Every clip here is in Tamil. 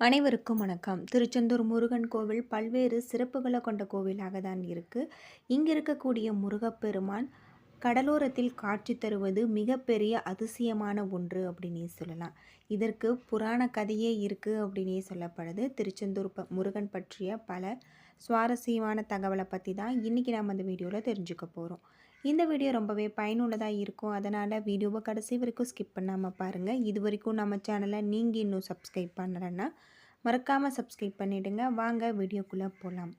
அனைவருக்கும் வணக்கம். திருச்செந்தூர் முருகன் கோவில் பல்வேறு சிறப்புகளை கொண்ட கோவிலாக தான் இருக்குது இங்கே இருக்கக்கூடிய முருகப்பெருமான் கடலோரத்தில் காட்சி தருவது மிகப்பெரிய அதிசயமான ஒன்று அப்படின்னே சொல்லலாம். இதற்கு புராண கதையே இருக்குது அப்படின்னே சொல்லப்படுது. திருச்செந்தூர் ப முருகன் பற்றிய பல சுவாரஸ்யமான தகவலை பற்றி தான் இன்றைக்கி நம்ம அந்த வீடியோவில் தெரிஞ்சுக்க போகிறோம் இந்த வீடியோ ரொம்பவே பயனுள்ளதாக இருக்கும். அதனால் வீடியோவை கடைசி வரைக்கும் ஸ்கிப் பண்ணாமல் பாருங்கள் இது வரைக்கும் நம்ம சேனலை நீங்கள் இன்னும் சப்ஸ்கிரைப் பண்ணலைன்னா மறக்காமல் சப்ஸ்கிரைப் பண்ணிவிடுங்க வாங்க வீடியோக்குள்ளே போகலாம்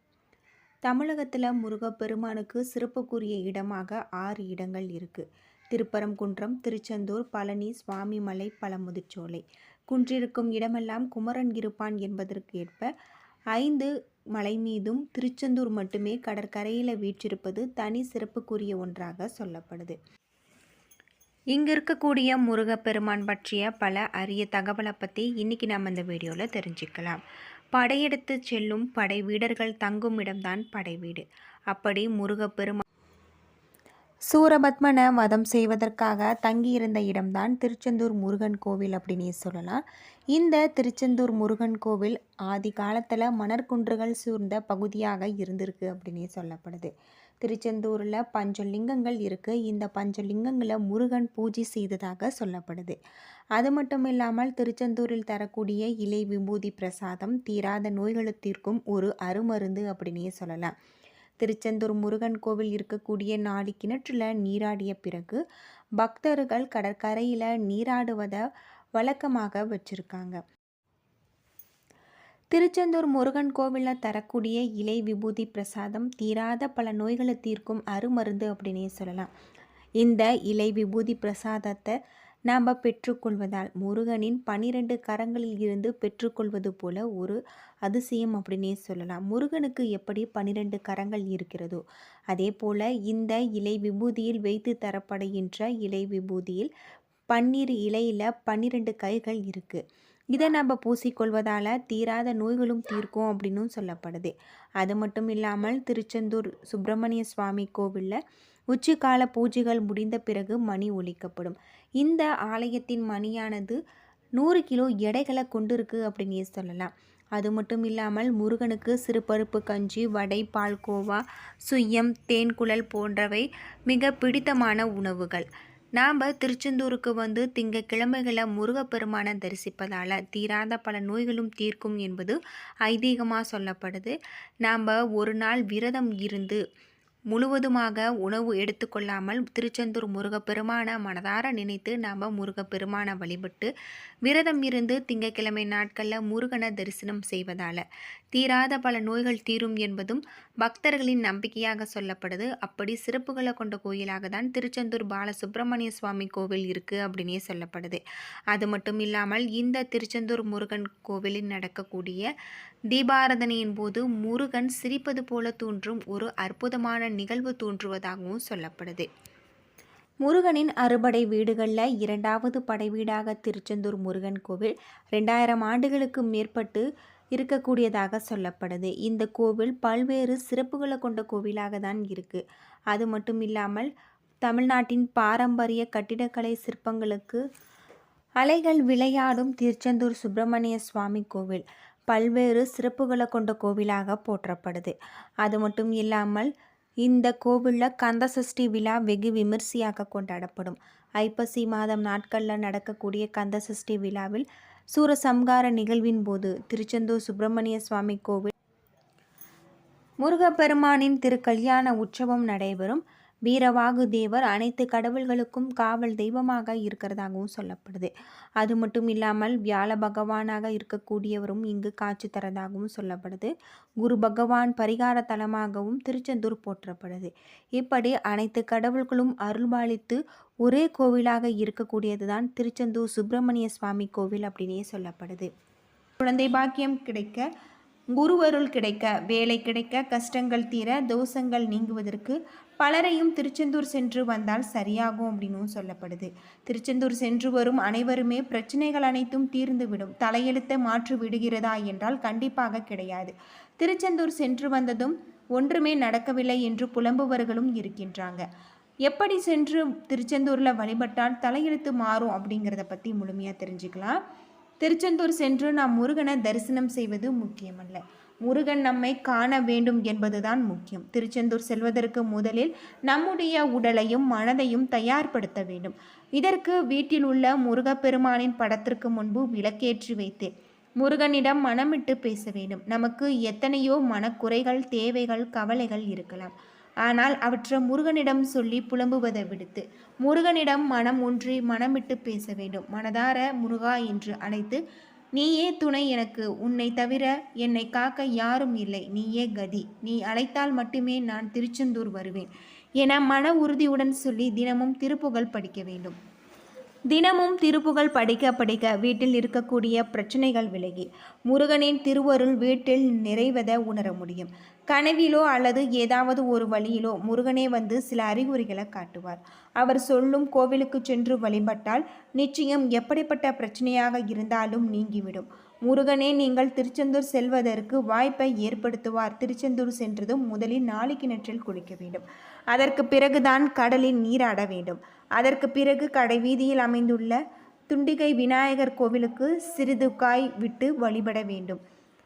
தமிழகத்தில் முருகப்பெருமானுக்கு சிறப்புக்குரிய இடமாக ஆறு இடங்கள் இருக்குது திருப்பரங்குன்றம் திருச்செந்தூர் பழனி சுவாமிமலை பழமுதிர்ச்சோலை குன்றிருக்கும் இடமெல்லாம் குமரன் இருப்பான் என்பதற்கு ஏற்ப ஐந்து மலை மீதும் திருச்செந்தூர் மட்டுமே கடற்கரையில் வீற்றிருப்பது தனி சிறப்புக்குரிய ஒன்றாக சொல்லப்படுது. இங்கே இருக்கக்கூடிய முருகப்பெருமான் பற்றிய பல அரிய தகவலை பற்றி இன்றைக்கி நம்ம இந்த வீடியோவில் தெரிஞ்சுக்கலாம். படையெடுத்து செல்லும் படை வீடர்கள் தங்கும் இடம்தான் படை வீடு. அப்படி முருகப்பெருமான் சூரபத்மனை வதம் செய்வதற்காக தங்கியிருந்த இடம்தான் திருச்செந்தூர் முருகன் கோவில் அப்படின்னு சொல்லலாம். இந்த திருச்செந்தூர் முருகன் கோவில் ஆதி காலத்தில் மணற்குன்றுகள் சூழ்ந்த பகுதியாக இருந்திருக்கு அப்படின்னு சொல்லப்படுது. திருச்செந்தூரில் பஞ்சலிங்கங்கள் இருக்குது இந்த பஞ்சலிங்கங்களை முருகன் பூஜை செய்ததாக சொல்லப்படுது. அது மட்டும் இல்லாமல் திருச்செந்தூரில் தரக்கூடிய இலை விபூதி பிரசாதம் தீராத நோய்களுத்திற்கும் ஒரு அருமருந்து அப்படின்னே சொல்லலாம். திருச்செந்தூர் முருகன் கோவில் இருக்கக்கூடிய நாடி கிணற்றில் நீராடிய பிறகு பக்தர்கள் கடற்கரையில் நீராடுவதை வழக்கமாக வச்சுருக்காங்க. திருச்செந்தூர் முருகன் கோவிலில் தரக்கூடிய இலை விபூதி பிரசாதம் தீராத பல நோய்களை தீர்க்கும் அருமருந்து அப்படின்னே சொல்லலாம். இந்த இலை விபூதி பிரசாதத்தை நாம் பெற்றுக்கொள்வதால் முருகனின் பனிரெண்டு கரங்களில் இருந்து பெற்றுக்கொள்வது போல ஒரு அதிசயம் அப்படின்னே சொல்லலாம். முருகனுக்கு எப்படி பனிரெண்டு கரங்கள் இருக்கிறதோ அதே போல் இந்த இலை விபூதியில் வைத்து தரப்படுகின்ற இலை விபூதியில் பன்னீர் இலையில் பன்னிரெண்டு கைகள் இருக்குது இதை நம்ம பூசிக்கொள்வதால் தீராத நோய்களும் தீர்க்கும் அப்படின்னும் சொல்லப்படுது. அது மட்டும் இல்லாமல் திருச்செந்தூர் சுப்பிரமணிய சுவாமி கோவிலில் உச்சிக்கால பூஜைகள் முடிந்த பிறகு மணி ஒழிக்கப்படும் இந்த ஆலயத்தின் மணியானது நூறு கிலோ எடைகளை கொண்டிருக்கு அப்படின்னு சொல்லலாம். அது மட்டும் இல்லாமல் முருகனுக்கு சிறுபருப்பு கஞ்சி வடை பால்கோவா சுய்யம் தேன்குழல் போன்றவை மிக பிடித்தமான உணவுகள். நாம் திருச்செந்தூருக்கு வந்து திங்கக்கிழமைகளை முருகப்பெருமானை தரிசிப்பதால் தீராத பல நோய்களும் தீர்க்கும் என்பது ஐதீகமாக சொல்லப்படுது. நாம் ஒரு நாள் விரதம் இருந்து முழுவதுமாக உணவு எடுத்துக்கொள்ளாமல் திருச்செந்தூர் முருகப்பெருமானை மனதார நினைத்து நாம் முருகப்பெருமானை வழிபட்டு விரதம் இருந்து திங்கக்கிழமை நாட்களில் முருகனை தரிசனம் செய்வதால் தீராத பல நோய்கள் தீரும் என்பதும் பக்தர்களின் நம்பிக்கையாக சொல்லப்படுது. அப்படி சிறப்புகளை கொண்ட கோயிலாக தான் திருச்செந்தூர் பாலசுப்பிரமணிய சுவாமி கோவில் இருக்குது அப்படின்னே சொல்லப்படுது. அது மட்டும் இல்லாமல் இந்த திருச்செந்தூர் முருகன் கோவிலில் நடக்கக்கூடிய தீபாரதனையின் போது முருகன் சிரிப்பது போல தோன்றும் ஒரு அற்புதமான நிகழ்வு தோன்றுவதாகவும் சொல்லப்படுது. முருகனின் அறுபடை வீடுகளில் இரண்டாவது படை வீடாக திருச்செந்தூர் முருகன் கோவில் ரெண்டாயிரம் ஆண்டுகளுக்கு மேற்பட்டு இருக்கக்கூடியதாக சொல்லப்படுது. இந்த கோவில் பல்வேறு சிறப்புகளை கொண்ட கோவிலாக தான் இருக்குது அது மட்டும் இல்லாமல் தமிழ்நாட்டின் பாரம்பரிய கட்டிடக்கலை சிற்பங்களுக்கு அலைகள் விளையாடும் திருச்செந்தூர் சுப்பிரமணிய சுவாமி கோவில் பல்வேறு சிறப்புகளை கொண்ட கோவிலாக போற்றப்படுது. அது மட்டும் இல்லாமல் இந்த கோவிலில் கந்தசஷ்டி விழா வெகு விமர்சையாக கொண்டாடப்படும். ஐப்பசி மாதம் நாட்களில் நடக்கக்கூடிய கந்தசஷ்டி விழாவில் சூரசம்கார நிகழ்வின் போது திருச்செந்தூர் சுப்பிரமணிய சுவாமி கோவில் முருகப்பெருமானின் திருக்கல்யாண உற்சவம் நடைபெறும். வீரவாகு தேவர் அனைத்து கடவுள்களுக்கும் காவல் தெய்வமாக இருக்கிறதாகவும் சொல்லப்படுது. அது மட்டும் இல்லாமல் வியாழ பகவானாக இருக்கக்கூடியவரும் இங்கு காட்சி தரதாகவும் சொல்லப்படுது. குரு பகவான் பரிகார தலமாகவும் திருச்செந்தூர் போற்றப்படுது. இப்படி அனைத்து கடவுள்களும் அருள்பாலித்து ஒரே கோவிலாக இருக்கக்கூடியது தான் திருச்செந்தூர் சுப்பிரமணிய சுவாமி கோவில் அப்படின்னே சொல்லப்படுது. குழந்தை பாக்கியம் கிடைக்க குருவருள் கிடைக்க வேலை கிடைக்க கஷ்டங்கள் தீர தோஷங்கள் நீங்குவதற்கு பலரையும் திருச்செந்தூர் சென்று வந்தால் சரியாகும் அப்படின்னும் சொல்லப்படுது. திருச்செந்தூர் சென்று வரும் அனைவருமே பிரச்சனைகள் அனைத்தும் தீர்ந்துவிடும். தலையெழுத்தை மாற்றி விடுகிறதா என்றால் கண்டிப்பாக கிடையாது. திருச்செந்தூர் சென்று வந்ததும் ஒன்றுமே நடக்கவில்லை என்று புலம்புவர்களும் இருக்கின்றாங்க. எப்படி சென்று திருச்செந்தூரில் வழிபட்டால் தலையெழுத்து மாறும் அப்படிங்கிறத பற்றி முழுமையாக தெரிஞ்சுக்கலாம். திருச்செந்தூர் சென்று நாம் முருகனை தரிசனம் செய்வது முக்கியமல்ல. முருகன் நம்மை காண வேண்டும் என்பதுதான் முக்கியம். திருச்செந்தூர் செல்வதற்கு முதலில் நம்முடைய உடலையும் மனதையும் தயார்படுத்த வேண்டும். இதற்கு வீட்டில் உள்ள முருகப்பெருமானின் படத்திற்கு முன்பு விளக்கேற்றி வைத்தேன். முருகனிடம் மனமிட்டு பேச வேண்டும். நமக்கு எத்தனையோ மனக்குறைகள் தேவைகள் கவலைகள் இருக்கலாம். ஆனால் அவற்றை முருகனிடம் சொல்லி புலம்புவதை விடுத்து முருகனிடம் மனம் ஒன்றி மனமிட்டு பேச வேண்டும் மனதார முருகா என்று அழைத்து நீயே துணை எனக்கு. உன்னை தவிர என்னை காக்க யாரும் இல்லை. நீயே கதி. நீ அழைத்தால் மட்டுமே நான் திருச்செந்தூர் வருவேன் என மன உறுதியுடன் சொல்லி தினமும் திருப்புகழ் படிக்க வேண்டும். தினமும் திருப்புகழ் படிக்க படிக்க வீட்டில் இருக்கக்கூடிய பிரச்சனைகள் விலகி முருகனின் திருவருள் வீட்டில் நிறைவதை உணர முடியும். கனவிலோ அல்லது ஏதாவது ஒரு வழியிலோ முருகனே வந்து சில அறிகுறிகளை காட்டுவார். அவர் சொல்லும் கோவிலுக்கு சென்று வழிபட்டால் நிச்சயம் எப்படிப்பட்ட பிரச்சனையாக இருந்தாலும் நீங்கிவிடும். முருகனே நீங்கள் திருச்செந்தூர் செல்வதற்கு வாய்ப்பை ஏற்படுத்துவார். திருச்செந்தூர் சென்றதும் முதலில் நாளை கிணற்றில் குளிக்க வேண்டும். அதற்கு பிறகுதான் கடலில் நீராட வேண்டும். அதற்கு பிறகு கடை வீதியில் அமைந்துள்ள துண்டிகை விநாயகர் கோவிலுக்கு சிறிது காய் விட்டு வழிபட வேண்டும்.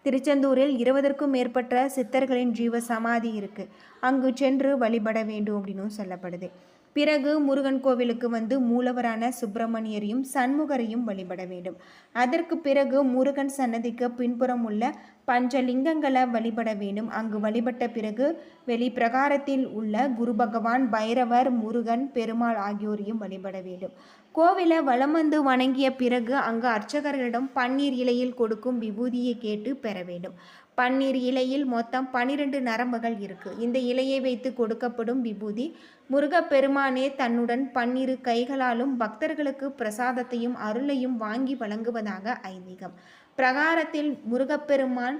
திருச்செந்தூரில் இருபதற்கும் மேற்பட்ட சித்தர்களின் ஜீவ சமாதி இருக்கு. அங்கு சென்று வழிபட வேண்டும் அப்படின்னு சொல்லப்படுது. பிறகு முருகன் கோவிலுக்கு வந்து மூலவரான சுப்பிரமணியரையும் சண்முகரையும் வழிபட வேண்டும். அதற்கு பிறகு முருகன் சன்னதிக்கு பின்புறம் உள்ள பஞ்சலிங்கங்களை வழிபட வேண்டும். அங்கு வழிபட்ட பிறகு வெளிப்பிரகாரத்தில் உள்ள குரு பகவான் பைரவர் முருகன் பெருமாள் ஆகியோரையும் வழிபட வேண்டும். கோவிலை வலம் வந்து வணங்கிய பிறகு அங்கு அர்ச்சகர்களிடம் பன்னீர் இலையில் கொடுக்கும் விபூதியை கேட்டு பெற வேண்டும். பன்னீர் இலையில் மொத்தம் பனிரெண்டு நரம்புகள் இருக்கு. இந்த இலையை வைத்து கொடுக்கப்படும் விபூதி முருகப்பெருமானே தன்னுடன் பன்னிரு கைகளாலும் பக்தர்களுக்கு பிரசாதத்தையும் அருளையும் வாங்கி வழங்குவதாக ஐதீகம். பிரகாரத்தில் முருகப்பெருமான்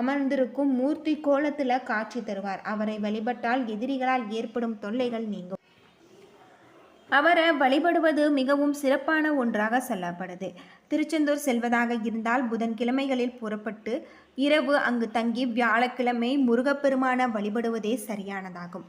அமர்ந்திருக்கும் மூர்த்தி கோலத்தில் காட்சி தருவார். அவரை வழிபட்டால் எதிரிகளால் ஏற்படும் தொல்லைகள் நீங்கும். அவரை வழிபடுவது மிகவும் சிறப்பான ஒன்றாக சொல்லப்படுது. திருச்செந்தூர் செல்வதாக இருந்தால் புதன்கிழமைகளில் புறப்பட்டு இரவு அங்கு தங்கி வியாழக்கிழமை முருகப்பெருமானை வழிபடுவதே சரியானதாகும்.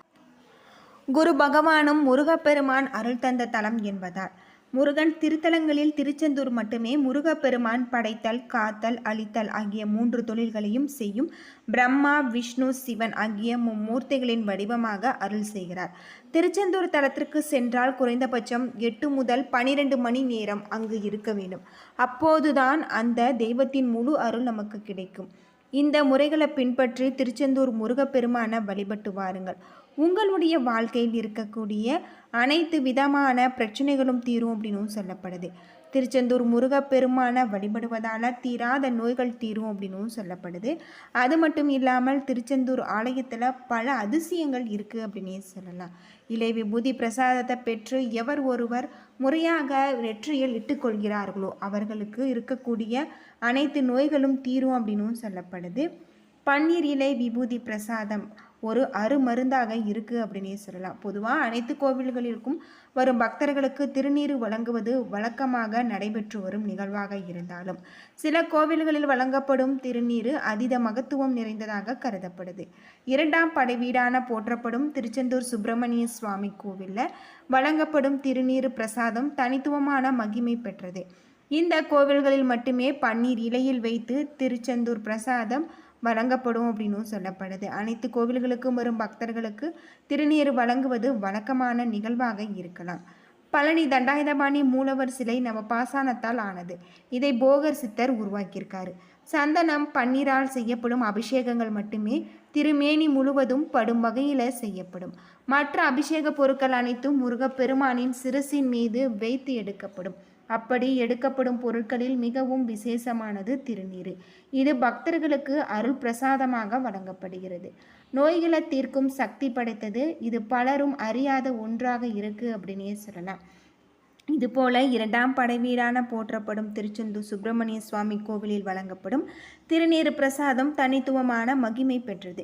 குரு பகவானும் முருகப்பெருமான் அருள் தந்த தலம் என்பதால் முருகன் திருத்தலங்களில் திருச்செந்தூர் மட்டுமே முருகப்பெருமான் படைத்தல் காத்தல் அழித்தல் ஆகிய மூன்று தொழில்களையும் செய்யும் பிரம்மா விஷ்ணு சிவன் ஆகிய மும்மூர்த்திகளின் வடிவமாக அருள் செய்கிறார். திருச்செந்தூர் தலத்திற்கு சென்றால் குறைந்தபட்சம் எட்டு முதல் பனிரெண்டு மணி நேரம் அங்கு இருக்க வேண்டும். அப்போதுதான் அந்த தெய்வத்தின் முழு அருள் நமக்கு கிடைக்கும். இந்த முறைகளை பின்பற்றி திருச்செந்தூர் முருகப்பெருமான வழிபட்டு வாருங்கள். உங்களுடைய வாழ்க்கையில் இருக்கக்கூடிய அனைத்து விதமான பிரச்சனைகளும் தீரும் அப்படின்னு சொல்லப்படுது. திருச்செந்தூர் முருகப்பெருமான வழிபடுவதால் தீராத நோய்கள் தீரும் அப்படின்னு சொல்லப்படுது. அது மட்டும் இல்லாமல் திருச்செந்தூர் ஆலயத்தில் பல அதிசயங்கள் இருக்குது அப்படின்னே சொல்லலாம். இலை விபூதி பிரசாதத்தை பெற்று எவர் ஒருவர் முறையாக வெற்றியில் இட்டுக்கொள்கிறார்களோ அவர்களுக்கு இருக்கக்கூடிய அனைத்து நோய்களும் தீரும் அப்படின்னு சொல்லப்படுது. பன்னீர் இலை விபூதி பிரசாதம் ஒரு அருமருந்தாக இருக்குது அப்படின்னே சொல்லலாம். பொதுவாக அனைத்து கோவில்களிற்கும் வரும் பக்தர்களுக்கு திருநீர் வழங்குவது வழக்கமாக நடைபெற்று வரும் நிகழ்வாக இருந்தாலும் சில கோவில்களில் வழங்கப்படும் திருநீர் அதீத மகத்துவம் நிறைந்ததாக கருதப்படுது. இரண்டாம் படை வீடான போற்றப்படும் திருச்செந்தூர் சுப்பிரமணிய சுவாமி கோவிலில் வழங்கப்படும் திருநீர் பிரசாதம் தனித்துவமான மகிமை பெற்றது. இந்த கோவில்களில் மட்டுமே பன்னீர் இலையில் வைத்து திருச்செந்தூர் பிரசாதம் வழங்கப்படும் அப்படின்னும் சொல்லப்படுது. அனைத்து கோவில்களுக்கும் வரும் பக்தர்களுக்கு திருநீர் வழங்குவது வழக்கமான நிகழ்வாக இருக்கலாம். பழனி தண்டாயுதபாணி மூலவர் சிலை நம்ம பாசானத்தால் ஆனது. இதை போகர் சித்தர் உருவாக்கியிருக்காரு. சந்தனம் பன்னீரால் செய்யப்படும் அபிஷேகங்கள் மட்டுமே திருமேனி முழுவதும் படும் வகையில் செய்யப்படும். மற்ற அபிஷேக பொருட்கள் அனைத்தும் முருகப்பெருமானின் சிறுசின் மீது வைத்து எடுக்கப்படும். அப்படி எடுக்கப்படும் பொருட்களில் மிகவும் விசேஷமானது திருநீர். இது பக்தர்களுக்கு அருள் பிரசாதமாக வழங்கப்படுகிறது. நோய்களை தீர்க்கும் சக்தி படைத்தது இது பலரும் அறியாத ஒன்றாக இருக்கு அப்படின்னே சொல்லலாம். இதுபோல இரண்டாம் படை வீடான போற்றப்படும் திருச்செந்தூர் சுப்பிரமணிய சுவாமி கோவிலில் வழங்கப்படும் திருநீர் பிரசாதம் தனித்துவமான மகிமை பெற்றது.